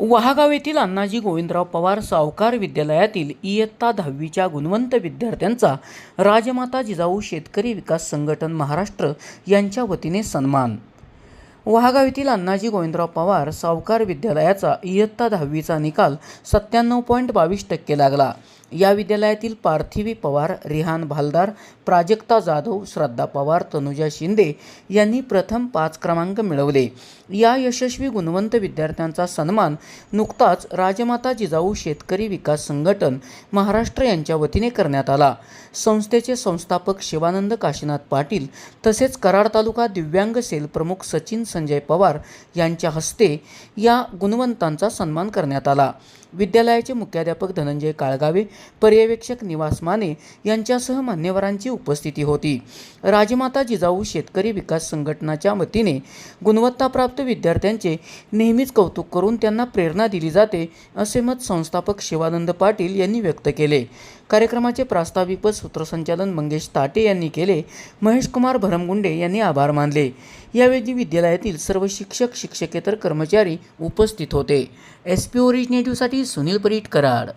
वहागाव येथील अण्णाजी गोविंदराव पवार सावकार विद्यालयातील इयत्ता दहावीच्या गुणवंत विद्यार्थ्यांचा राजमाता जिजाऊ शेतकरी विकास संघटन महाराष्ट्र यांच्या वतीने सन्मान. वहागाव येथील अण्णाजी गोविंदराव पवार सावकार विद्यालयाचा इयत्ता दहावीचा निकाल सत्त्याण्णव पॉईंट बावीस टक्के लागला. या विद्यालयातील पार्थिवी पवार रिहान भालदार प्राजक्ता जाधव श्रद्धा पवार तनुजा शिंदे यांनी प्रथम पाच क्रमांक मिळवले. या यशस्वी गुणवंत विद्यार्थ्यांचा सन्मान नुकताच राजमाता जिजाऊ शेतकरी विकास संघटन महाराष्ट्र यांच्या वतीने करण्यात आला. संस्थेचे संस्थापक शिवानंद काशीनाथ पाटील तसेच कराड तालुका दिव्यांग सेल प्रमुख सचिन संजय पवार यांच्या हस्ते या गुणवंतांचा सन्मान करण्यात आला. विद्यालयाचे मुख्याध्यापक धनंजय काळगावे पर्यवेक्षक निवास माने यांच्यासह मान्यवरांची उपस्थिती होती. राजमाता जिजाऊ शेतकरी विकास संघटनाच्या वतीने गुणवत्ताप्राप्त विद्यार्थ्यांचे नेहमीच कौतुक करून त्यांना प्रेरणा दिली जाते असे मत संस्थापक शिवानंद पाटील यांनी व्यक्त केले. कार्यक्रमाचे प्रास्ताविक व सूत्रसंचालन मंगेश ताटे यांनी केले. महेशकुमार भरमगुंडे यांनी आभार मानले. यावेळी विद्यालयातील सर्व शिक्षक शिक्षकेतर कर्मचारी उपस्थित होते. एस पी ओरिजिनेटिव्हसाठी सुनील परीट कराड.